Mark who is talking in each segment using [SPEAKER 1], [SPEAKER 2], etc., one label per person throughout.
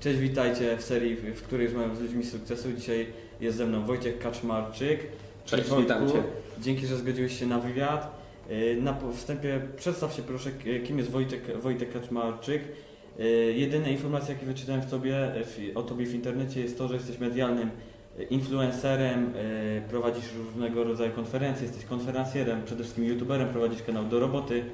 [SPEAKER 1] Cześć, witajcie w serii, w której rozmawiam z ludźmi sukcesu. Dzisiaj jest ze mną Wojciech Kaczmarczyk.
[SPEAKER 2] Cześć,
[SPEAKER 1] Wojtku.
[SPEAKER 2] witam Cię.
[SPEAKER 1] Dzięki, że zgodziłeś się na wywiad. Yy, Na wstępie przedstaw się proszę, kim jest Wojtek, Wojtek Kaczmarczyk. Yy, Jedyne informacje, jakie wyczytałem w tobie, w, o tobie w internecie jest to, że jesteś medialnym influencerem, prowadzisz różnego rodzaju konferencje, jesteś konferencjerem, przede wszystkim youtuberem, prowadzisz kanał do roboty.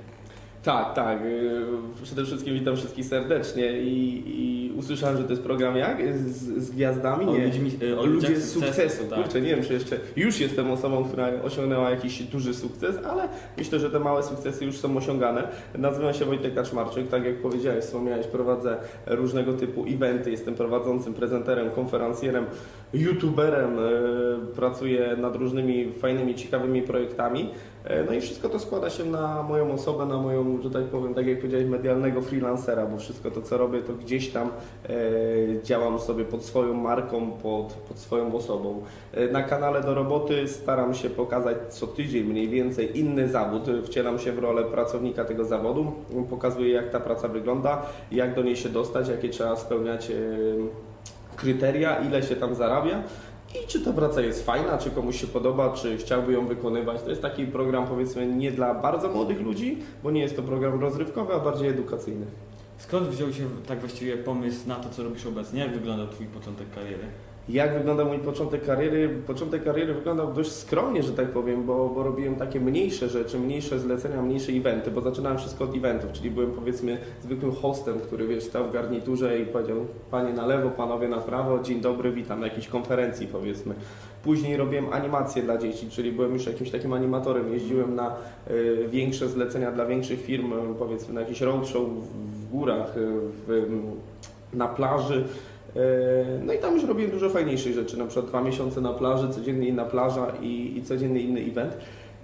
[SPEAKER 2] Tak, tak. y, Przede wszystkim witam wszystkich serdecznie i, i usłyszałem, że to jest program jak? Z, z gwiazdami?
[SPEAKER 1] O
[SPEAKER 2] Nie.
[SPEAKER 1] ludźmi- y, o
[SPEAKER 2] o ludzie z
[SPEAKER 1] sukcesu,
[SPEAKER 2] sukcesu.
[SPEAKER 1] tak.
[SPEAKER 2] Kurczę, nie wiem, czy jeszcze już jestem osobą, która osiągnęła jakiś duży sukces, ale myślę, że te małe sukcesy już są osiągane. Nazywam się Wojtek Kaczmarczyk, tak jak powiedziałeś, wspomniałeś, prowadzę różnego typu eventy, jestem prowadzącym, prezenterem, konferencjerem, youtuberem, y, pracuję nad różnymi fajnymi, ciekawymi projektami. E, No i wszystko to składa się na moją osobę, na moją, że tak powiem, tak jak powiedziałeś, medialnego freelancera, bo wszystko to, co robię, to gdzieś tam e, działam sobie pod swoją marką, pod, pod swoją osobą. E, na kanale do roboty staram się pokazać co tydzień mniej więcej inny zawód. Wcielam się w rolę pracownika tego zawodu, pokazuję jak ta praca wygląda, jak do niej się dostać, jakie trzeba spełniać kryteria, ile się tam zarabia. I czy ta praca jest fajna, czy komuś się podoba, czy chciałby ją wykonywać. To jest taki program powiedzmy nie dla bardzo młodych ludzi, bo nie jest to program rozrywkowy, a bardziej edukacyjny.
[SPEAKER 1] Skąd wziął się tak właściwie pomysł na to, co robisz obecnie? Jak wyglądał Twój początek kariery?
[SPEAKER 2] Jak wyglądał mój początek kariery? Początek kariery wyglądał dość skromnie, że tak powiem, bo, bo robiłem takie mniejsze rzeczy, mniejsze zlecenia, mniejsze eventy, bo zaczynałem wszystko od eventów, czyli byłem powiedzmy zwykłym hostem, który wiesz, stał w garniturze i powiedział panie na lewo, panowie na prawo, dzień dobry, witam na jakiejś konferencji powiedzmy. Później robiłem animacje dla dzieci, czyli byłem już jakimś takim animatorem, jeździłem na y, większe zlecenia dla większych firm, powiedzmy na jakiś roadshow w, w górach, y, w, na plaży. E, No i tam już robiłem dużo fajniejszych rzeczy, na przykład dwa miesiące na plaży, codziennie inna plaża i, i codziennie inny event.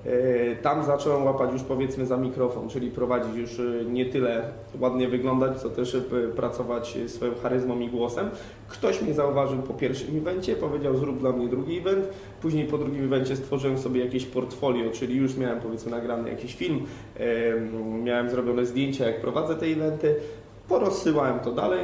[SPEAKER 2] E, Tam zacząłem łapać już powiedzmy za mikrofon, czyli prowadzić już e, nie tyle ładnie wyglądać, co też pracować swoją charyzmą i głosem. Ktoś mnie zauważył po pierwszym evencie, powiedział zrób dla mnie drugi event. Później po drugim evencie stworzyłem sobie jakieś portfolio, czyli już miałem powiedzmy nagrany jakiś film, miałem zrobione zdjęcia jak prowadzę te eventy. Porozsyłałem to dalej,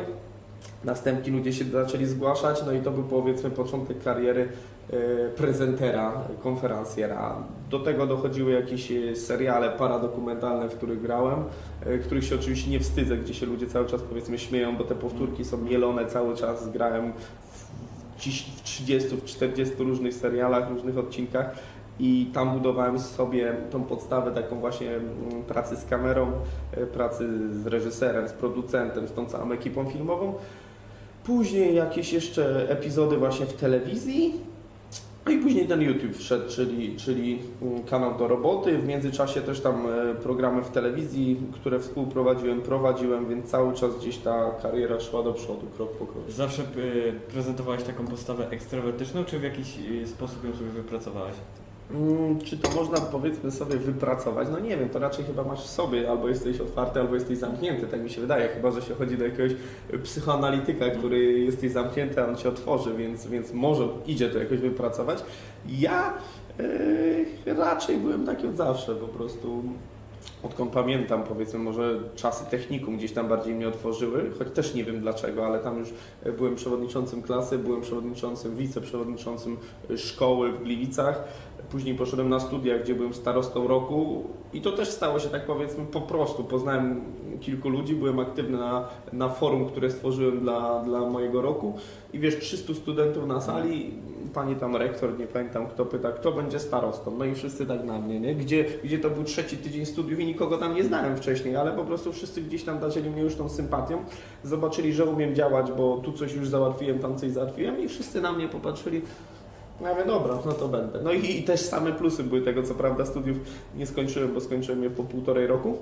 [SPEAKER 2] Następni ludzie się zaczęli zgłaszać, no i to był powiedzmy początek kariery e, prezentera, konferencjera. Do tego dochodziły jakieś e, seriale paradokumentalne, w których grałem, e, których się oczywiście nie wstydzę, gdzie się ludzie cały czas powiedzmy śmieją, bo te powtórki są mielone cały czas, grałem w, dziś w 30, w 40 różnych serialach, różnych odcinkach. I tam budowałem sobie tą podstawę taką właśnie mm, pracy z kamerą, pracy z reżyserem, z producentem, z tą całą ekipą filmową. Później jakieś jeszcze epizody właśnie w telewizji. No i później ten YouTube wszedł, czyli, czyli mm, kanał do roboty. W międzyczasie też tam e, programy w telewizji, które współprowadziłem, prowadziłem, więc cały czas gdzieś ta kariera szła do przodu, krok po kroku.
[SPEAKER 1] Zawsze y, prezentowałeś taką postawę ekstrawertyczną, czy w jakiś y, sposób ją sobie wypracowałeś?
[SPEAKER 2] Mm, Czy to można powiedzmy sobie wypracować? No nie wiem, to raczej chyba masz w sobie, albo jesteś otwarty, albo jesteś zamknięty, tak mi się wydaje, chyba że się chodzi do jakiegoś psychoanalityka, który jesteś zamknięty, a on cię otworzy, więc, więc może idzie to jakoś wypracować. Ja yy, raczej byłem taki od zawsze, po prostu odkąd pamiętam, powiedzmy, może czasy technikum gdzieś tam bardziej mnie otworzyły, choć też nie wiem dlaczego, ale tam już e, byłem przewodniczącym klasy, byłem przewodniczącym, wiceprzewodniczącym e, szkoły w Gliwicach. Później poszedłem na studia, gdzie byłem starostą roku i to też stało się tak powiedzmy po prostu. Poznałem kilku ludzi, byłem aktywny na, na forum, które stworzyłem dla, dla mojego roku i wiesz, 300 studentów na sali, pani tam rektor, nie pamiętam kto pyta, kto będzie starostą, no i wszyscy tak na mnie, nie? Gdzie, gdzie to był trzeci tydzień studiów i nikogo tam nie znałem wcześniej, ale po prostu wszyscy gdzieś tam darzyli mnie już tą sympatią, zobaczyli, że umiem działać, bo tu coś już załatwiłem, tam coś załatwiłem i wszyscy na mnie popatrzyli, ja mówię, dobra, no to będę. No i, i też same plusy były tego, co prawda studiów nie skończyłem, bo skończyłem je po półtorej roku,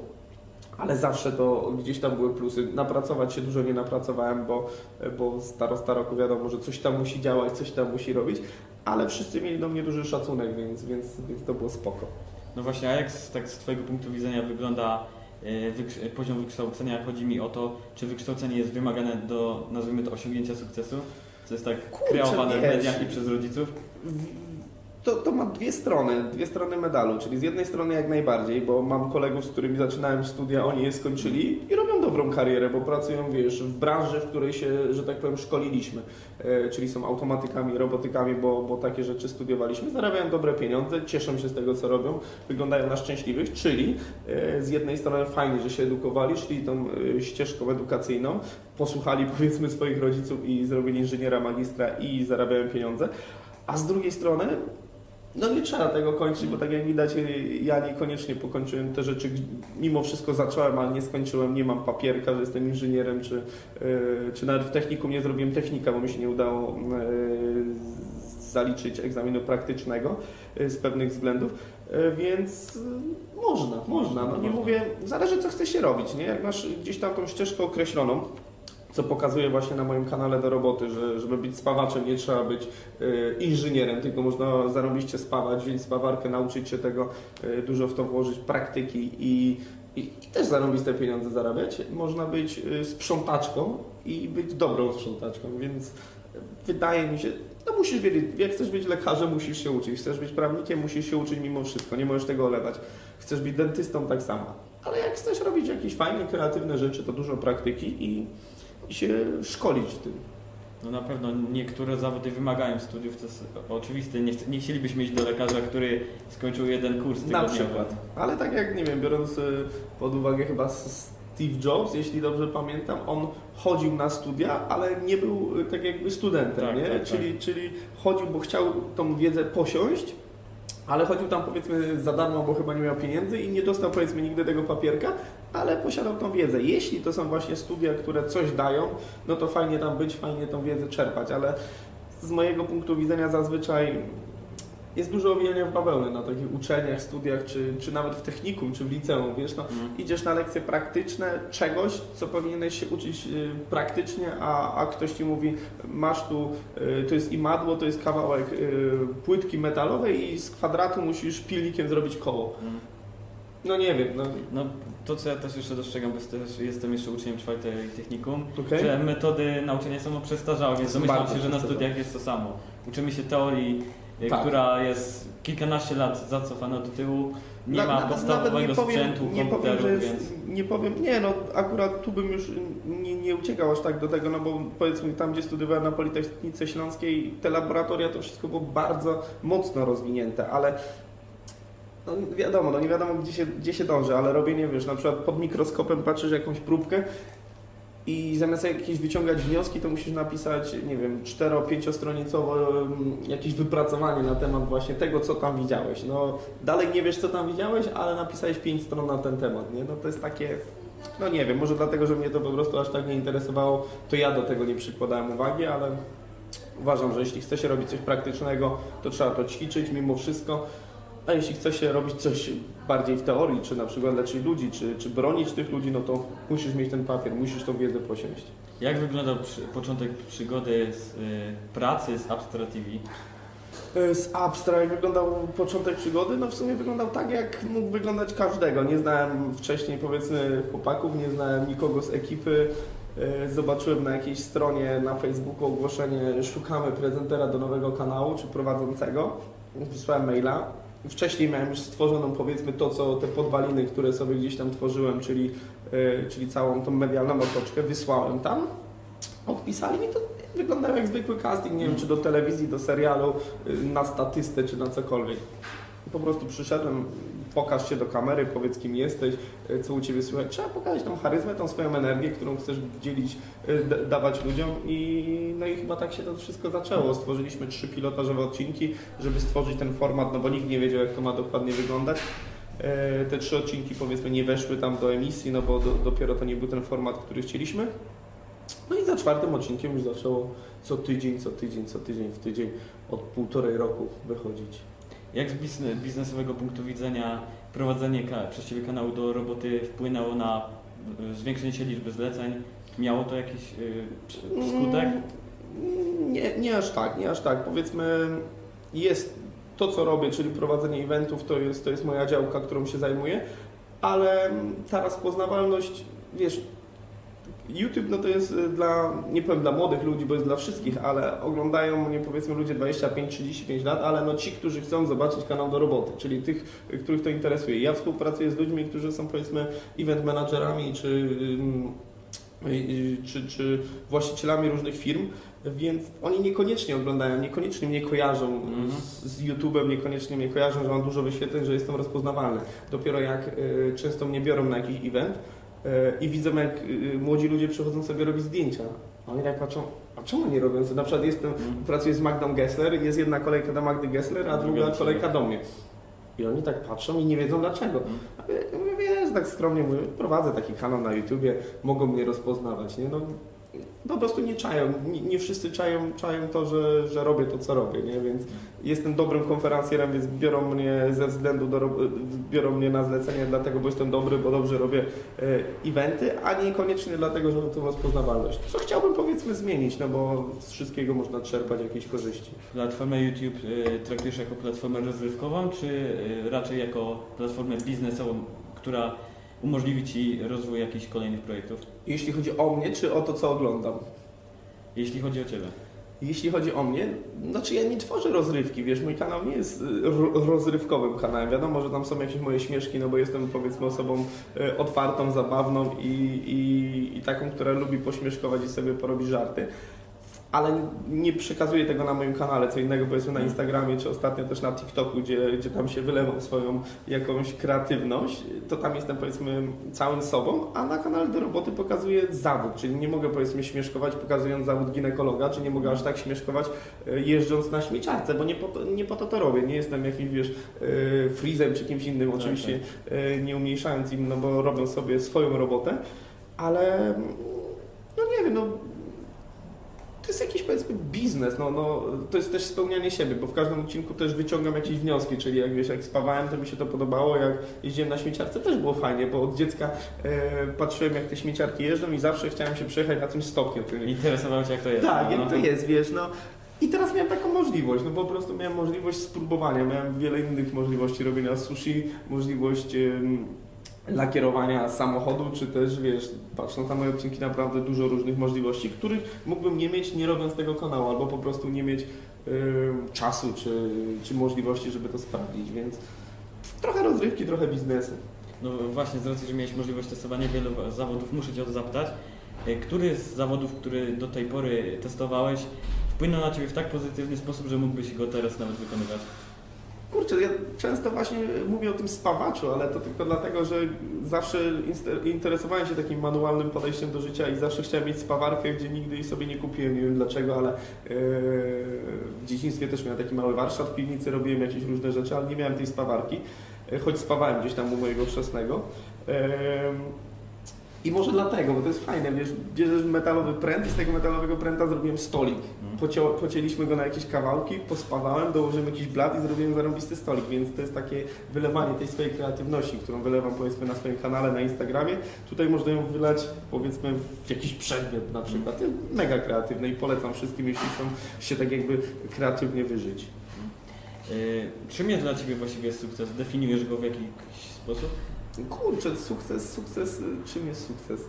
[SPEAKER 2] ale zawsze to gdzieś tam były plusy. Napracować się dużo nie napracowałem, bo, bo starosta roku wiadomo, że coś tam musi działać, coś tam musi robić, ale wszyscy mieli do mnie duży szacunek, więc, więc, więc to było spoko.
[SPEAKER 1] No właśnie, a jak z, tak z Twojego punktu widzenia wygląda y, wykrz- poziom wykształcenia? Chodzi mi o to, czy wykształcenie jest wymagane do, nazwijmy to, osiągnięcia sukcesu? Co jest tak
[SPEAKER 2] Kurczę,
[SPEAKER 1] kreowane w
[SPEAKER 2] wiesz.
[SPEAKER 1] mediach i przez rodziców?
[SPEAKER 2] To, to ma dwie strony, dwie strony medalu, czyli z jednej strony jak najbardziej, bo mam kolegów, z którymi zaczynałem studia, oni je skończyli i robią dobrą karierę, bo pracują, wiesz, w branży, w której się, że tak powiem, szkoliliśmy, e, czyli są automatykami, robotykami, bo, bo takie rzeczy studiowaliśmy, zarabiają dobre pieniądze, cieszą się z tego, co robią, wyglądają na szczęśliwych, czyli e, z jednej strony fajnie, że się edukowali, szli tą e, ścieżką edukacyjną, posłuchali powiedzmy swoich rodziców i zrobili inżyniera, magistra i zarabiają pieniądze, a z drugiej strony no nie trzeba tego kończyć, bo tak jak widać, ja niekoniecznie pokończyłem te rzeczy. Mimo wszystko zacząłem, ale nie skończyłem. Nie mam papierka, że jestem inżynierem, czy, yy, czy nawet w technikum nie zrobiłem technika, bo mi się nie udało yy, zaliczyć egzaminu praktycznego z pewnych względów. Więc można, można. No nie mówię, zależy co chce się robić, nie? Jak masz gdzieś tam tą ścieżkę określoną, co pokazuję właśnie na moim kanale do roboty, że żeby być spawaczem nie trzeba być y, inżynierem, tylko można zarobiście spawać, wziąć spawarkę, nauczyć się tego, y, dużo w to włożyć praktyki i, i, i też pieniądze zarabiać. Można być y, sprzątaczką i być dobrą sprzątaczką, więc wydaje mi się, no musisz wiedzieć, jak chcesz być lekarzem, musisz się uczyć, chcesz być prawnikiem, musisz się uczyć mimo wszystko, nie możesz tego olewać. Chcesz być dentystą, tak samo. Ale jak chcesz robić jakieś fajne, kreatywne rzeczy, to dużo praktyki i, i się szkolić w tym.
[SPEAKER 1] No na pewno niektóre zawody wymagają studiów, to jest oczywiste. Nie, chce- nie chcielibyśmy iść do lekarza, który skończył jeden kurs
[SPEAKER 2] Na
[SPEAKER 1] tygodniowy.
[SPEAKER 2] przykład. Ale tak jak, nie wiem, biorąc y, pod uwagę chyba Steve Jobs, jeśli dobrze pamiętam, on chodził na studia, ale nie był y, tak jakby studentem,
[SPEAKER 1] Tak,
[SPEAKER 2] nie?
[SPEAKER 1] tak,
[SPEAKER 2] czyli, czyli chodził, bo chciał tą wiedzę posiąść, ale chodził tam powiedzmy za darmo, bo chyba nie miał pieniędzy i nie dostał powiedzmy nigdy tego papierka, ale posiadał tą wiedzę. Jeśli to są właśnie studia, które coś dają, no to fajnie tam być, fajnie tą wiedzę czerpać, ale z mojego punktu widzenia zazwyczaj jest dużo owijania w bawełnę na takich uczelniach, studiach, czy, czy nawet w technikum, czy w liceum, wiesz, no,
[SPEAKER 1] Mhm.
[SPEAKER 2] idziesz na lekcje praktyczne czegoś, co powinieneś się uczyć y, praktycznie, a, a ktoś ci mówi, masz tu, y, to jest imadło, to jest kawałek y, płytki metalowej i z kwadratu musisz pilnikiem zrobić koło.
[SPEAKER 1] Mhm.
[SPEAKER 2] No nie wiem, no
[SPEAKER 1] No to co ja też jeszcze dostrzegam, bo też jestem jeszcze uczniem czwartej technikum,
[SPEAKER 2] okej.
[SPEAKER 1] że metody nauczania są przestarzałe, więc domyślam się, że na studiach jest to samo. Uczymy się teorii, y,
[SPEAKER 2] Tak.
[SPEAKER 1] która jest kilkanaście lat zacofana do tyłu, nie
[SPEAKER 2] Na-
[SPEAKER 1] ma podstawowego
[SPEAKER 2] nie powiem-
[SPEAKER 1] sprzętu,
[SPEAKER 2] nie powiem, że jest,
[SPEAKER 1] więc...
[SPEAKER 2] Nie powiem, nie no, akurat tu bym już nie, nie uciekał aż tak do tego, no bo powiedzmy tam, gdzie studiowałem na Politechnice Śląskiej, te laboratoria to wszystko było bardzo mocno rozwinięte, ale no wiadomo, no nie wiadomo gdzie się, gdzie się dąży, ale robienie, wiesz, na przykład pod mikroskopem patrzysz jakąś próbkę i zamiast jakieś wyciągać wnioski, to musisz napisać, nie wiem, cztero, pięciostronicowe mm, jakieś wypracowanie na temat właśnie tego, co tam widziałeś. No, dalej nie wiesz, co tam widziałeś, ale napisałeś pięć stron na ten temat, nie? No to jest takie, no nie wiem, może dlatego, że mnie to po prostu aż tak nie interesowało, to ja do tego nie przykładałem uwagi, ale uważam, że jeśli chce się robić coś praktycznego, to trzeba to ćwiczyć mimo wszystko. A jeśli chce się robić coś bardziej w teorii, czy na przykład leczyć ludzi, czy, czy bronić tych ludzi, no to musisz mieć ten papier, musisz tą wiedzę posiąść.
[SPEAKER 1] Jak wyglądał przy, początek przygody z y, pracy z Abstra TV?
[SPEAKER 2] E, Z Abstra, jak wyglądał początek przygody? No w sumie wyglądał tak, jak mógł wyglądać każdego. Nie znałem wcześniej powiedzmy chłopaków, nie znałem nikogo z ekipy. E, Zobaczyłem na jakiejś stronie na Facebooku ogłoszenie szukamy prezentera do nowego kanału, czy prowadzącego. Wysłałem maila. Wcześniej miałem już stworzoną powiedzmy to, co te podwaliny, które sobie gdzieś tam tworzyłem, czyli, e, czyli całą tą medialną otoczkę, wysłałem tam. Odpisali mi to wyglądało jak zwykły casting, nie wiem czy do telewizji, do serialu, y, na statystę czy na cokolwiek. Po prostu przyszedłem, pokaż się do kamery, powiedz kim jesteś, y, co u Ciebie słychać. Trzeba pokazać tą charyzmę, tą swoją energię, którą chcesz dzielić, d- dawać ludziom i no i chyba tak się to wszystko zaczęło. Stworzyliśmy trzy pilotażowe odcinki, żeby stworzyć ten format, no bo nikt nie wiedział jak to ma dokładnie wyglądać. E, Te trzy odcinki powiedzmy nie weszły tam do emisji, no bo do, dopiero to nie był ten format, który chcieliśmy. No i za czwartym odcinkiem już zaczęło co tydzień, co tydzień, co tydzień w tydzień od półtorej roku wychodzić.
[SPEAKER 1] Jak z bizne- biznesowego punktu widzenia prowadzenie przez Ciebie kanału do roboty wpłynęło na y, zwiększenie się liczby zleceń? Miało to jakiś przy- skutek?
[SPEAKER 2] Mm, Nie, nie aż tak, nie aż tak. Powiedzmy, jest to, co robię, czyli prowadzenie eventów, to jest, to jest moja działka, którą się zajmuję, ale ta rozpoznawalność, wiesz, YouTube no to jest y, dla, nie powiem dla młodych ludzi, bo jest dla wszystkich, ale oglądają mnie powiedzmy ludzie 25-35 lat, ale no ci, którzy chcą zobaczyć kanał do roboty, czyli tych, y, których to interesuje. Ja współpracuję z ludźmi, którzy są powiedzmy event managerami czy, y, czy, czy właścicielami różnych firm, więc oni niekoniecznie oglądają, niekoniecznie mnie kojarzą
[SPEAKER 1] Mhm.
[SPEAKER 2] z, z YouTube'em, niekoniecznie mnie kojarzą, że mam dużo wyświetleń, że jestem rozpoznawalny. Dopiero jak y, często mnie biorą na jakiś event i widzę jak y, młodzi ludzie przychodzą sobie robić zdjęcia. A oni tak patrzą, a czemu nie robią? Na przykład jestem,
[SPEAKER 1] Mhm.
[SPEAKER 2] pracuję z Magdą Gessler, jest jedna kolejka do Magdy Gessler, a druga kolejka do mnie. I oni tak patrzą i nie wiedzą dlaczego. A ja mówię, wiesz, tak skromnie mówię, prowadzę taki kanał na YouTubie, mogą mnie rozpoznawać, nie? No, po prostu nie czają, nie, nie wszyscy czają, czają to, że, że robię to, co robię, nie? Więc jestem dobrym konferencjerem, więc biorą mnie ze względu do, biorą mnie na zlecenie dlatego, bo jestem dobry, bo dobrze robię e, eventy, a niekoniecznie dlatego, że mam tą rozpoznawalność. Co chciałbym powiedzmy zmienić, no bo z wszystkiego można czerpać jakieś korzyści.
[SPEAKER 1] Platformę YouTube y, traktujesz jako platformę rozrywkową, czy y, raczej jako platformę biznesową, która umożliwi Ci rozwój jakichś kolejnych projektów?
[SPEAKER 2] Jeśli chodzi o mnie, czy o to, co oglądam?
[SPEAKER 1] Jeśli chodzi o Ciebie.
[SPEAKER 2] Jeśli chodzi o mnie, znaczy ja nie tworzę rozrywki, wiesz, mój kanał nie jest y, ro- rozrywkowym kanałem. Wiadomo, że tam są jakieś moje śmieszki, no bo jestem powiedzmy osobą y, otwartą, zabawną i, i, i taką, która lubi pośmieszkować i sobie porobić żarty. Ale nie przekazuję tego na moim kanale, co innego powiedzmy na Instagramie, czy ostatnio też na TikToku, gdzie, gdzie tam się wylewam swoją jakąś kreatywność, to tam jestem powiedzmy całym sobą, a na kanale do roboty pokazuję zawód, czyli nie mogę powiedzmy śmieszkować pokazując zawód ginekologa, czy nie mogę aż tak śmieszkować e, jeżdżąc na śmieciarce, bo nie po, to, nie po to to robię, nie jestem jakimś wiesz e, frizem czy kimś innym, oczywiście e, nie umniejszając im, no bo robią sobie swoją robotę, ale no nie wiem, no to jest jakiś powiedzmy biznes, no, no, to jest też spełnianie siebie, bo w każdym odcinku też wyciągam jakieś wnioski, czyli jak wiesz, jak spawałem, to mi się to podobało, jak jeździłem na śmieciarce też było fajnie, bo od dziecka e, patrzyłem jak te śmieciarki jeżdżą i zawsze chciałem się przejechać na tym stopniu. Czyli...
[SPEAKER 1] Interesowało Cię jak to jest?
[SPEAKER 2] Tak,
[SPEAKER 1] no.
[SPEAKER 2] jak to jest, wiesz, no. I teraz miałem taką możliwość, no po prostu miałem możliwość spróbowania, miałem wiele innych możliwości robienia sushi, możliwość lakierowania samochodu, czy też, wiesz, patrząc na moje odcinki, naprawdę dużo różnych możliwości, których mógłbym nie mieć, nie robiąc tego kanału, albo po prostu nie mieć em, czasu, czy, czy możliwości, żeby to sprawdzić, więc trochę rozrywki, trochę biznesu.
[SPEAKER 1] No właśnie, z racji, że miałeś możliwość testowania wielu zawodów, muszę Cię o to zapytać. E, Który z zawodów, który do tej pory testowałeś, wpłynął na Ciebie w tak pozytywny sposób, że mógłbyś go teraz nawet wykonywać?
[SPEAKER 2] Kurczę, ja często właśnie mówię o tym spawaczu, ale to tylko dlatego, że zawsze interesowałem się takim manualnym podejściem do życia i zawsze chciałem mieć spawarkę, gdzie nigdy sobie nie kupiłem, nie wiem dlaczego, ale yy, w dzieciństwie też miałem taki mały warsztat w piwnicy, robiłem jakieś różne rzeczy, ale nie miałem tej spawarki, yy, choć spawałem gdzieś tam u mojego chrzestnego. Yy, i może dlatego, bo to jest fajne, wiesz, bierzesz metalowy pręt i z tego metalowego pręta zrobiłem stolik. Pocio, pocięliśmy go na jakieś kawałki, pospawałem, dołożyłem jakiś blat i zrobiłem zarąbisty stolik, więc to jest takie wylewanie tej swojej kreatywności, którą wylewam powiedzmy na swoim kanale na Instagramie. Tutaj można ją wylać powiedzmy w jakiś przedmiot na przykład. Mega kreatywne i polecam wszystkim, jeśli chcą się tak jakby kreatywnie wyżyć.
[SPEAKER 1] E, Czym jest dla Ciebie właściwie sukces? Definiujesz go w jakiś sposób?
[SPEAKER 2] Kurczę, sukces, sukces, czym jest sukces?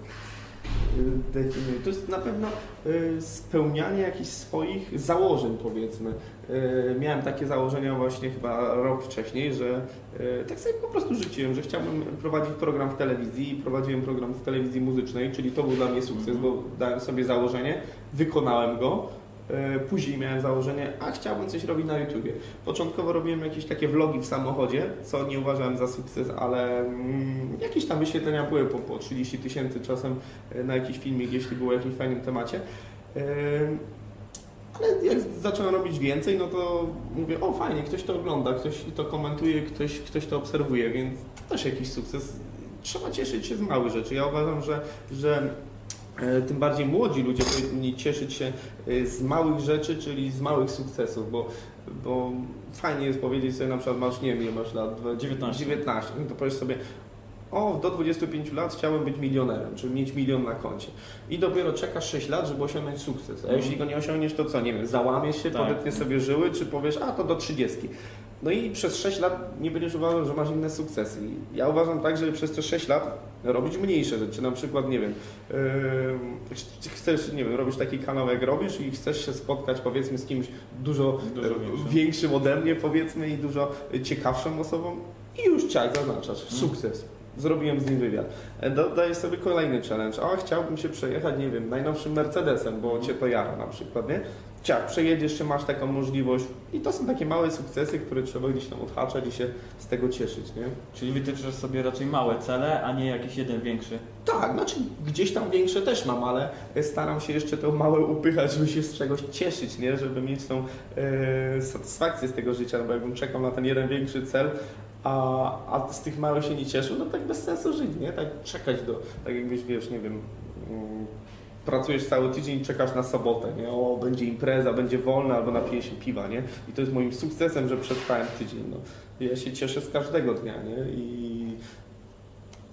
[SPEAKER 2] Definiuję. To jest na pewno y, spełnianie jakichś swoich założeń, powiedzmy. Y, Miałem takie założenia właśnie chyba rok wcześniej, że y, tak sobie po prostu życzyłem, że chciałbym prowadzić program w telewizji. Prowadziłem program w telewizji muzycznej, czyli to był dla mnie sukces, bo dałem sobie założenie, wykonałem go. Y, Później miałem założenie, a chciałbym coś robić na YouTubie. Początkowo robiłem jakieś takie vlogi w samochodzie, co nie uważałem za sukces, ale mm, jakieś tam wyświetlenia były po, po 30 tysięcy czasem e, na jakiś filmik, jeśli było o jakimś fajnym temacie. Ym, Ale jak zacząłem robić więcej, no to mówię, o fajnie, ktoś to ogląda, ktoś to komentuje, ktoś, ktoś to obserwuje, więc to też jakiś sukces. Trzeba cieszyć się z małych rzeczy. Ja uważam, że, że e, tym bardziej młodzi ludzie powinni cieszyć się e, z małych rzeczy, czyli z małych sukcesów, bo, bo fajnie jest powiedzieć sobie na przykład masz, nie wiem, masz lat? Dwa-
[SPEAKER 1] 19.
[SPEAKER 2] 19. No to powiesz sobie, o, do 25 lat chciałem być milionerem, czyli mieć milion na koncie. I dopiero czekasz 6 lat, żeby osiągnąć sukces. A jeśli go nie osiągniesz, to co? Nie wiem, załamiesz się,
[SPEAKER 1] Tak.
[SPEAKER 2] podetniesz sobie żyły, czy powiesz, a to do 30. No i przez 6 lat nie będziesz uważał, że masz inne sukcesy. Ja uważam tak, żeby przez te 6 lat robić mniejsze rzeczy. Na przykład, nie wiem, yy, czy chcesz, nie wiem, robisz taki kanał jak robisz i chcesz się spotkać powiedzmy z kimś dużo,
[SPEAKER 1] Dużo
[SPEAKER 2] e,
[SPEAKER 1] większym.
[SPEAKER 2] większym ode mnie powiedzmy i dużo ciekawszą osobą i już ciak zaznaczasz.
[SPEAKER 1] Mhm.
[SPEAKER 2] Sukces. Zrobiłem z nim wywiad. E, Do, dajesz sobie kolejny challenge. A chciałbym się przejechać, nie wiem, najnowszym Mercedesem, bo cię to jara na przykład, nie? Ciak, przejedziesz się, masz taką możliwość. I to są takie małe sukcesy, które trzeba gdzieś tam odhaczać i się z tego cieszyć, nie?
[SPEAKER 1] Czyli wytyczasz sobie raczej małe cele, a nie jakiś jeden większy.
[SPEAKER 2] Tak, znaczy gdzieś tam większe też mam, ale staram się jeszcze to małe upychać, żeby się z czegoś cieszyć, nie? Żeby mieć tą e, satysfakcję z tego życia, bo jakbym czekał na ten jeden większy cel, a, a z tych małych się nie cieszył, no tak bez sensu żyć, nie? Tak czekać do, tak jakbyś, wiesz, nie wiem, mm, pracujesz cały tydzień i czekasz na sobotę, nie? O, będzie impreza, będzie wolna, albo napiję się piwa, nie? I to jest moim sukcesem, że przetrwałem tydzień, no. Ja się cieszę z każdego dnia, nie? I,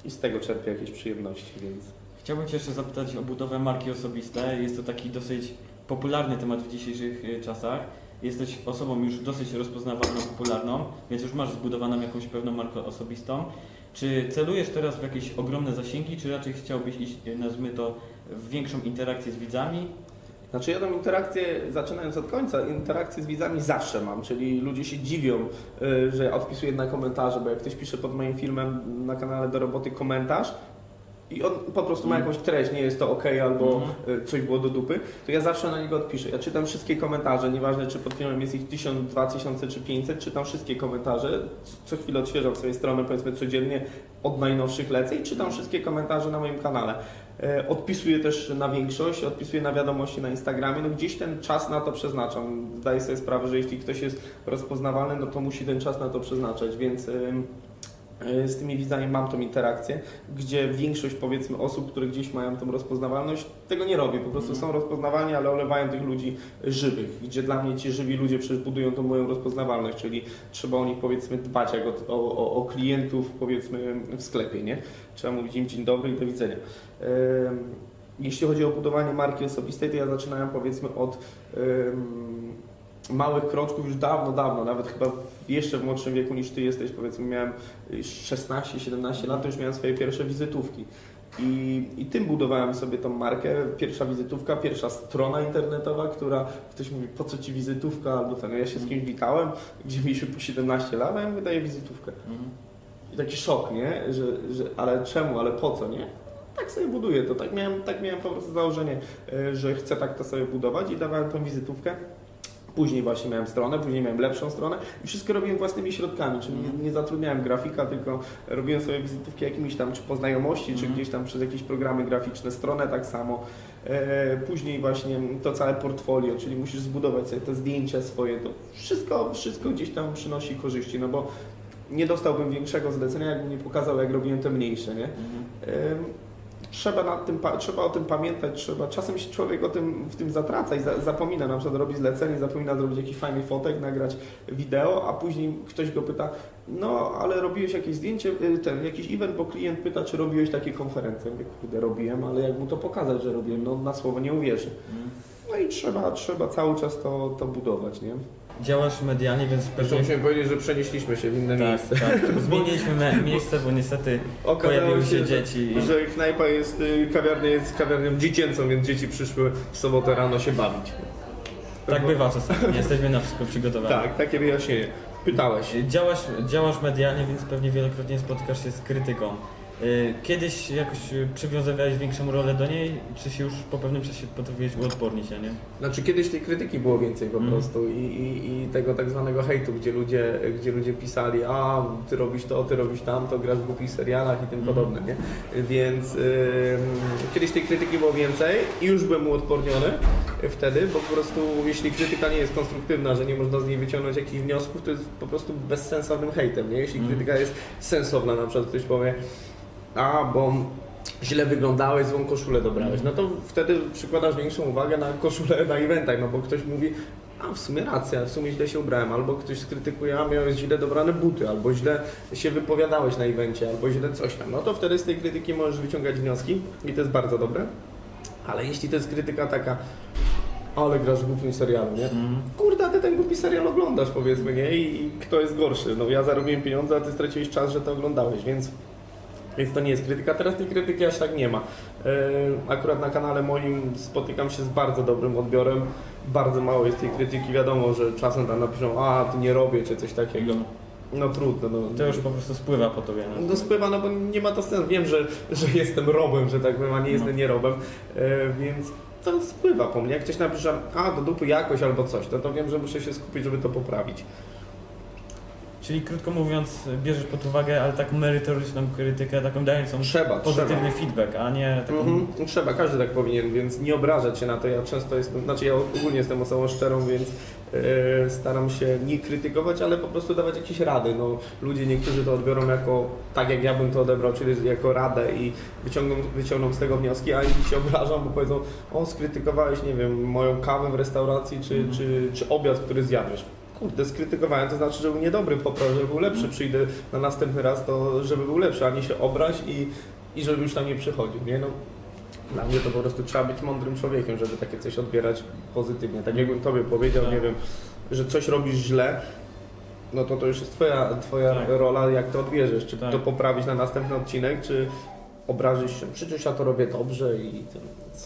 [SPEAKER 2] i z tego czerpię jakieś przyjemności, więc...
[SPEAKER 1] Chciałbym Cię jeszcze zapytać o budowę marki osobiste. Jest to taki dosyć popularny temat w dzisiejszych y, czasach. Jesteś osobą już dosyć rozpoznawalną, popularną, więc już masz zbudowaną jakąś pewną markę osobistą. Czy celujesz teraz w jakieś ogromne zasięgi, czy raczej chciałbyś iść, y, nazwijmy to, w większą interakcję z widzami?
[SPEAKER 2] Znaczy ja tą interakcję, zaczynając od końca, interakcję z widzami zawsze mam, czyli ludzie się dziwią, y, że odpisuję na komentarze, bo jak ktoś pisze pod moim filmem na kanale do roboty komentarz i on po prostu ma
[SPEAKER 1] Mhm.
[SPEAKER 2] jakąś treść, nie jest to ok albo
[SPEAKER 1] Mhm.
[SPEAKER 2] y, coś było do dupy, to ja zawsze na niego odpiszę. Ja czytam wszystkie komentarze, nieważne czy pod filmem jest ich 1000, 2000 czy 500, czytam wszystkie komentarze, co chwilę odświeżam sobie stronę powiedzmy codziennie od najnowszych leceń, czytam wszystkie komentarze na moim kanale. E, Odpisuję też na większość, odpisuję na wiadomości na Instagramie, no gdzieś ten czas na to przeznaczam. Zdaję sobie sprawę, że jeśli ktoś jest rozpoznawalny, no to musi ten czas na to przeznaczać, więc z tymi widzami mam tą interakcję, gdzie większość powiedzmy osób, które gdzieś mają tą rozpoznawalność, tego nie robię, po prostu są rozpoznawalni, ale olewają tych ludzi żywych, gdzie dla mnie ci żywi ludzie przecież budują tą moją rozpoznawalność, czyli trzeba o nich powiedzmy dbać jak o, o, o klientów powiedzmy w sklepie, nie? Trzeba mówić im dzień dobry i do widzenia. Jeśli chodzi o budowanie marki osobistej, to ja zaczynałem powiedzmy od małych kroczków już dawno, dawno, nawet chyba w jeszcze w młodszym wieku niż ty jesteś, powiedzmy miałem 16-17 lat, to już miałem swoje pierwsze wizytówki. I, I tym budowałem sobie tą markę. Pierwsza wizytówka, pierwsza strona internetowa, która ktoś mówi, po co ci wizytówka, albo ten. Ja się z kimś witałem, gdzie mieliśmy po 17 lat, a ja wydaję wizytówkę.
[SPEAKER 1] Mhm.
[SPEAKER 2] I taki szok, nie? Że, że, ale czemu, ale po co, nie? Tak sobie buduję to. Tak miałem, tak miałem po prostu założenie, e, że chcę tak to sobie budować i dawałem tą wizytówkę. Później właśnie miałem stronę, później miałem lepszą stronę i wszystko robiłem własnymi środkami, czyli nie, nie zatrudniałem grafika, tylko robiłem sobie wizytówki jakimiś tam, czy po znajomości, czy
[SPEAKER 1] Mhm.
[SPEAKER 2] gdzieś tam przez jakieś programy graficzne, stronę tak samo. E, później właśnie to całe portfolio, czyli musisz zbudować sobie te zdjęcia swoje, to wszystko, wszystko gdzieś tam przynosi korzyści, no bo nie dostałbym większego zlecenia, jakbym nie pokazał, jak robiłem te mniejsze, nie?
[SPEAKER 1] Mhm.
[SPEAKER 2] Trzeba, nad tym, trzeba o tym pamiętać, trzeba, czasem się człowiek o tym, w tym zatraca i za, zapomina, na przykład robi zlecenie, zapomina zrobić jakiś fajny fotek, nagrać wideo, a później ktoś go pyta, no ale robiłeś jakieś zdjęcie, y, ten, jakiś event, bo klient pyta, czy robiłeś takie konferencje. Mówię, kurde, robiłem, ale jak mu to pokazać, że robiłem, no na słowo nie uwierzy.
[SPEAKER 1] Mhm.
[SPEAKER 2] No i trzeba, trzeba cały czas to, to budować, nie?
[SPEAKER 1] Działasz medialnie, więc
[SPEAKER 2] Zresztą
[SPEAKER 1] pewnie...
[SPEAKER 2] musimy powiedzieć, że przenieśliśmy się w inne
[SPEAKER 1] Tak,
[SPEAKER 2] miejsce.
[SPEAKER 1] tak. Zmieniliśmy me- miejsce, bo niestety pojawiły się dzieci. i-
[SPEAKER 2] że knajpa jest, y, kawiarnia jest kawiarnią dziecięcą, więc dzieci przyszły w sobotę rano się bawić.
[SPEAKER 1] Tak bywa czasami, nie jesteśmy na wszystko przygotowani.
[SPEAKER 2] Tak, takie wyjaśnienie. Pytałeś.
[SPEAKER 1] Działasz, działasz medialnie, więc pewnie wielokrotnie spotykasz się z krytyką. Y, Kiedyś jakoś y, przywiązywałeś większą rolę do niej, czy się już po pewnym czasie potrafiłeś uodpornić, a nie?
[SPEAKER 2] Znaczy kiedyś tej krytyki było więcej po
[SPEAKER 1] Mm.
[SPEAKER 2] prostu i, i, i tego tak zwanego hejtu, gdzie ludzie, gdzie ludzie pisali, a ty robisz to, ty robisz tamto, grasz w głupich serialach i tym
[SPEAKER 1] Mm.
[SPEAKER 2] podobne, nie? Więc ym, kiedyś tej krytyki było więcej i już byłem uodporniony wtedy, bo po prostu jeśli krytyka nie jest konstruktywna, że nie można z niej wyciągnąć jakichś wniosków, to jest po prostu bezsensownym hejtem, nie? Jeśli
[SPEAKER 1] Mm.
[SPEAKER 2] krytyka jest sensowna, na przykład ktoś powie, a bo źle wyglądałeś, złą koszulę dobrałeś, no to wtedy przykładasz większą uwagę na koszulę na eventach, no bo ktoś mówi, a w sumie racja, w sumie źle się ubrałem, albo ktoś skrytykuje, a miałeś źle dobrane buty, albo źle się wypowiadałeś na evencie, albo źle coś tam, no to wtedy z tej krytyki możesz wyciągać wnioski i to jest bardzo dobre, ale jeśli to jest krytyka taka, ale grasz w głupim serialu, nie?
[SPEAKER 1] Mm.
[SPEAKER 2] Kurde, te ten głupi serial oglądasz, powiedzmy, nie? I, I kto jest gorszy? No ja zarobiłem pieniądze, a ty straciłeś czas, że to oglądałeś, więc... Więc to nie jest krytyka. Teraz tej krytyki aż tak nie ma. E, Akurat na kanale moim spotykam się z bardzo dobrym odbiorem. Bardzo mało jest tej krytyki. Wiadomo, że czasem tam napiszą, a ty nie robię, czy coś takiego. No trudno. No.
[SPEAKER 1] To już po prostu spływa po tobie. No.
[SPEAKER 2] No spływa, no bo nie ma to sensu. Wiem, że, że jestem robem, że tak powiem, a nie jestem
[SPEAKER 1] No.
[SPEAKER 2] nierobem, e, więc to spływa po mnie. Jak ktoś napisze, a do dupy jakoś albo coś, to, to wiem, że muszę się skupić, żeby to poprawić.
[SPEAKER 1] Czyli krótko mówiąc, bierzesz pod uwagę, ale taką merytoryczną krytykę, taką dającą
[SPEAKER 2] Trzeba,
[SPEAKER 1] pozytywny
[SPEAKER 2] trzeba.
[SPEAKER 1] feedback, a nie taką...
[SPEAKER 2] Mhm, trzeba, każdy tak powinien, więc nie obrażać się na to. Ja często jestem, znaczy ja ogólnie jestem osobą szczerą, więc e, staram się nie krytykować, ale po prostu dawać jakieś rady. No, ludzie niektórzy to odbiorą jako, tak jak ja bym to odebrał, czyli jako radę i wyciągną, wyciągną z tego wnioski, a inni się obrażą, bo powiedzą, o skrytykowałeś, nie wiem, moją kawę w restauracji, czy,
[SPEAKER 1] Mhm.
[SPEAKER 2] czy, czy obiad, który zjadłeś. Kurde, skrytykowałem, to znaczy, że był niedobry, popraw, żeby był lepszy. Przyjdę na następny raz, to żeby był lepszy, a nie się obraź i, i żeby już tam nie przychodził, nie? No, dla mnie to po prostu trzeba być mądrym człowiekiem, żeby takie coś odbierać pozytywnie. Tak jakbym tobie powiedział, nie wiem, że coś robisz źle, no to to już jest twoja, twoja
[SPEAKER 1] Tak.
[SPEAKER 2] rola, jak to odbierzesz. Czy
[SPEAKER 1] Tak.
[SPEAKER 2] to poprawić na następny odcinek, czy obrażyć się, przecież ja to robię dobrze i.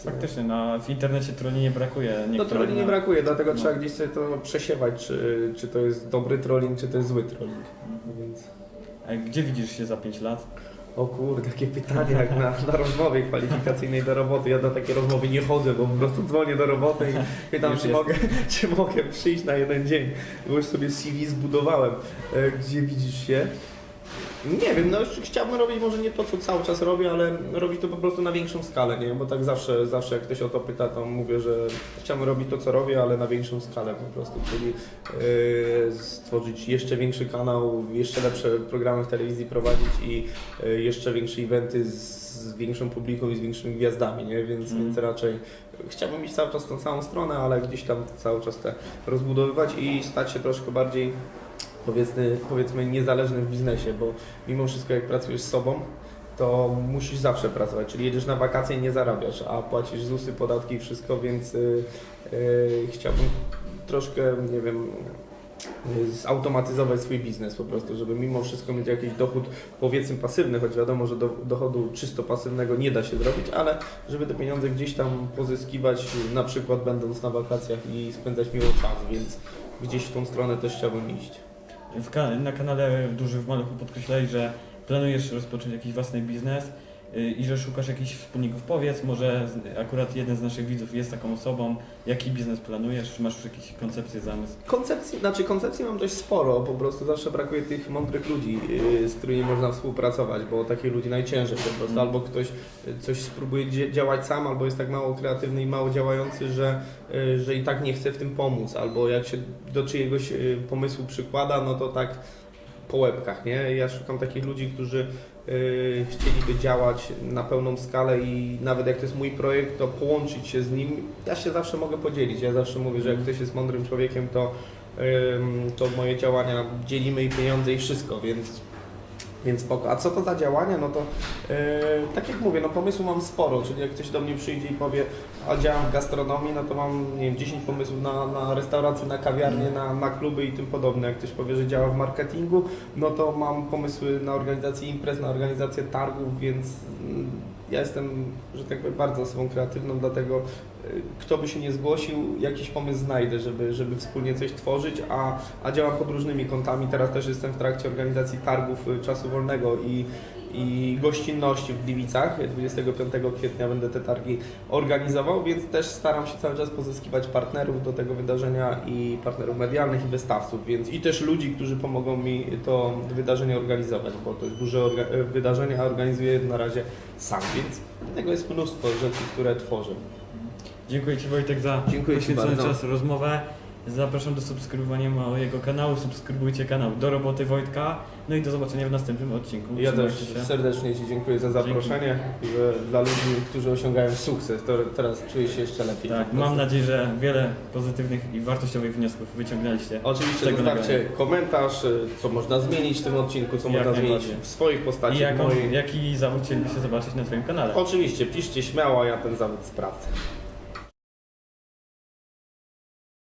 [SPEAKER 1] Faktycznie, no, w internecie trolli nie brakuje.
[SPEAKER 2] No trolli nie brakuje, dlatego
[SPEAKER 1] No.
[SPEAKER 2] trzeba gdzieś sobie to przesiewać, czy, czy to jest dobry trolling, czy to jest zły trolling. Więc...
[SPEAKER 1] A gdzie widzisz się za 5 lat?
[SPEAKER 2] O kurde, takie pytanie jak na, na rozmowie kwalifikacyjnej do roboty. Ja do takiej rozmowy nie chodzę, bo po prostu dzwonię do roboty i pytam, czy mogę, czy mogę przyjść na jeden dzień. Bo już sobie CV zbudowałem. E, Gdzie widzisz się? Nie wiem, no chciałbym robić może nie to, co cały czas robię, ale robić to po prostu na większą skalę, nie? Bo tak zawsze, zawsze jak ktoś o to pyta, to mówię, że chciałbym robić to, co robię, ale na większą skalę po prostu, czyli e, stworzyć jeszcze większy kanał, jeszcze lepsze programy w telewizji prowadzić i e, jeszcze większe eventy z, większą publiką i z większymi gwiazdami, nie? Więc,
[SPEAKER 1] Mm.
[SPEAKER 2] więc raczej chciałbym iść cały czas tą samą stronę, ale gdzieś tam cały czas te rozbudowywać i stać się troszkę bardziej powiedzmy, powiedzmy niezależnym w biznesie, bo mimo wszystko jak pracujesz z sobą, to musisz zawsze pracować, czyli jedziesz na wakacje i nie zarabiasz, a płacisz ZUSy, podatki i wszystko, więc y, y, chciałbym troszkę, nie wiem, y, zautomatyzować swój biznes po prostu, żeby mimo wszystko mieć jakiś dochód powiedzmy pasywny, choć wiadomo, że do, dochodu czysto pasywnego nie da się zrobić, ale żeby te pieniądze gdzieś tam pozyskiwać, na przykład będąc na wakacjach i spędzać miło czas, więc gdzieś w tą stronę też chciałbym iść.
[SPEAKER 1] W na kanale Duży w Maluchu podkreślałeś, że planujesz rozpocząć jakiś własny biznes i że szukasz jakichś wspólników. Powiedz, może akurat jeden z naszych widzów jest taką osobą. Jaki biznes planujesz? Czy masz już jakieś koncepcje, zamysł?
[SPEAKER 2] Koncepcji, znaczy koncepcji mam dość sporo, po prostu zawsze brakuje tych mądrych ludzi, yy, z którymi można współpracować, bo takich ludzi najciężej po prostu,
[SPEAKER 1] Mm.
[SPEAKER 2] albo ktoś yy, coś spróbuje działać sam, albo jest tak mało kreatywny i mało działający, że, że i tak nie chce w tym pomóc, albo jak się do czyjegoś pomysłu przykłada, no to tak po łebkach, nie? Ja szukam takich ludzi, którzy chcieliby działać na pełną skalę i nawet jak to jest mój projekt, to połączyć się z nim. Ja się zawsze mogę podzielić. Ja zawsze mówię, że jak ktoś jest mądrym człowiekiem, to, to moje działania dzielimy i pieniądze i wszystko, więc więc spoko. A co to za działania? No to yy, tak jak mówię, no pomysłu mam sporo, czyli jak ktoś do mnie przyjdzie i powie, a działam w gastronomii, no to mam, nie wiem, 10 pomysłów na, na restauracje, na kawiarnie, na, na kluby i tym podobne. Jak ktoś powie, że działa w marketingu, no to mam pomysły na organizację imprez, na organizację targów, więc mm, ja jestem, że tak powiem, bardzo osobą kreatywną, dlatego kto by się nie zgłosił, jakiś pomysł znajdę, żeby, żeby wspólnie coś tworzyć, a, a działam pod różnymi kątami. Teraz też jestem w trakcie organizacji targów y, czasu wolnego i, i gościnności w Gliwicach. 25 kwietnia będę te targi organizował, więc też staram się cały czas pozyskiwać partnerów do tego wydarzenia i partnerów medialnych i wystawców, więc i też ludzi, którzy pomogą mi to wydarzenie organizować, bo to jest duże orga- wydarzenie, a organizuję na razie sam, więc tego jest mnóstwo rzeczy, które tworzę.
[SPEAKER 1] Dziękuję Ci Wojtek za
[SPEAKER 2] Dziękuję Ci
[SPEAKER 1] poświęcony
[SPEAKER 2] bardzo.
[SPEAKER 1] czas rozmowę. Zapraszam do subskrybowania mojego kanału. Subskrybujcie kanał Do Roboty Wojtka. No i do zobaczenia w następnym odcinku.
[SPEAKER 2] Ja też
[SPEAKER 1] Trzymajcie się.
[SPEAKER 2] serdecznie Ci dziękuję za zaproszenie, że dla ludzi, którzy osiągają sukces, to teraz czuję się jeszcze lepiej.
[SPEAKER 1] Tak,
[SPEAKER 2] po prostu.
[SPEAKER 1] mam nadzieję, że wiele pozytywnych i wartościowych wniosków wyciągnęliście.
[SPEAKER 2] Oczywiście
[SPEAKER 1] tego
[SPEAKER 2] zostawcie
[SPEAKER 1] nagrania.
[SPEAKER 2] komentarz, y, co można zmienić w tym odcinku, co
[SPEAKER 1] Jak
[SPEAKER 2] można zmienić
[SPEAKER 1] najbardziej.
[SPEAKER 2] w swoich
[SPEAKER 1] I
[SPEAKER 2] postaciach.
[SPEAKER 1] jaką,
[SPEAKER 2] moich.
[SPEAKER 1] jaki zawód chcielibyście zobaczyć na Twoim kanale?
[SPEAKER 2] Oczywiście, piszcie śmiało, ja ten zawód sprawdzę.